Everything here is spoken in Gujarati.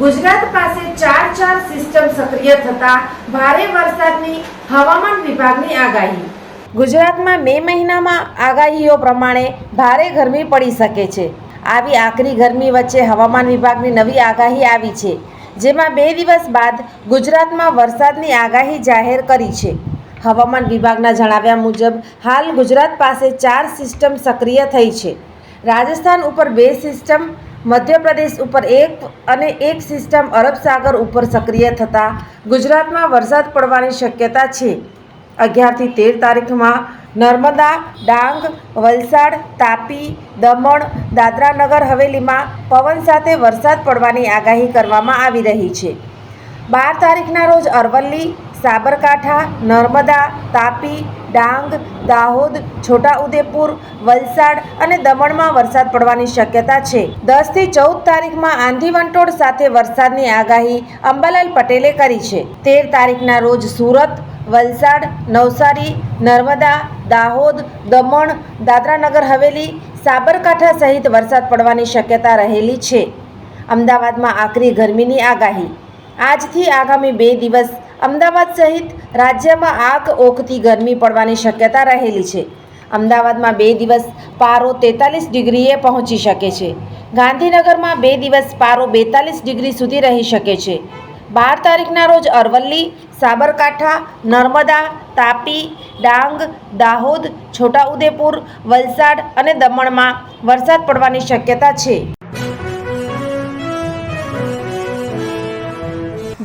Gujarat પાસે ચાર ચાર સિસ્ટમ સક્રિય થતા ભારે વરસાદની હવામાન વિભાગની આગાહી. ગુજરાતમાં મે મહિનામાં આગાહીઓ પ્રમાણે ભારે ગરમી પડી શકે છે. આવી આકરી ગરમી વચ્ચે હવામાન વિભાગની નવી આગાહી આવી છે, જેમાં બે દિવસ બાદ ગુજરાતમાં વરસાદની આગાહી જાહેર કરી છે. હવામાન વિભાગના જણાવ્યા મુજબ, હાલ ગુજરાત પાસે ચાર સિસ્ટમ સક્રિય થઈ છે. રાજસ્થાન ઉપર બે સિસ્ટમ મધ્યપ્રદેશ ઉપર એક અને એક સિસ્ટમ અરબ સાગર ઉપર સક્રિય થતાં ગુજરાતમાં વરસાદ પડવાની શક્યતા છે. અગિયારથી તેર તારીખમાં નર્મદા, ડાંગ, વલસાડ, તાપી, દમણ, દાદરાનગર, હવેલીમાં પવન સાથે વરસાદ પડવાની આગાહી કરવામાં આવી રહી છે. બાર તારીખના રોજ અરવલ્લી સાબરકાંઠા, નર્મદા, તાપી, ડાંગ, દાહોદ, છોટાઉદેપુર, વલસાડ અને દમણમાં વરસાદ પડવાની શક્યતા છે. દસથી ચૌદ તારીખમાં આંધી વંટોળ સાથે વરસાદની આગાહી અંબાલાલ પટેલે કરી છે. તેર તારીખના રોજ સુરત, વલસાડ, નવસારી, નર્મદા, દાહોદ, દમણ, દાદરાનગર, હવેલી, સાબરકાંઠા સહિત વરસાદ પડવાની શક્યતા રહેલી છે. અમદાવાદમાં આકરી ગરમીની આગાહી. આજથી આગામી બે દિવસ અમદાવાદ સહિત રાજ્યમાં આગ ઓકતી ગરમી પડવાની શક્યતા રહેલી છે. અમદાવાદમાં બે દિવસ પારો તેતાલીસ ડિગ્રીએ પહોંચી શકે છે. ગાંધીનગરમાં બે દિવસ પારો બેતાલીસ ડિગ્રી સુધી રહી શકે છે. બાર તારીખના રોજ અરવલ્લી, સાબરકાંઠા, નર્મદા, તાપી, ડાંગ, દાહોદ, છોટાઉદેપુર, વલસાડ અને દમણમાં વરસાદ પડવાની શક્યતા છે.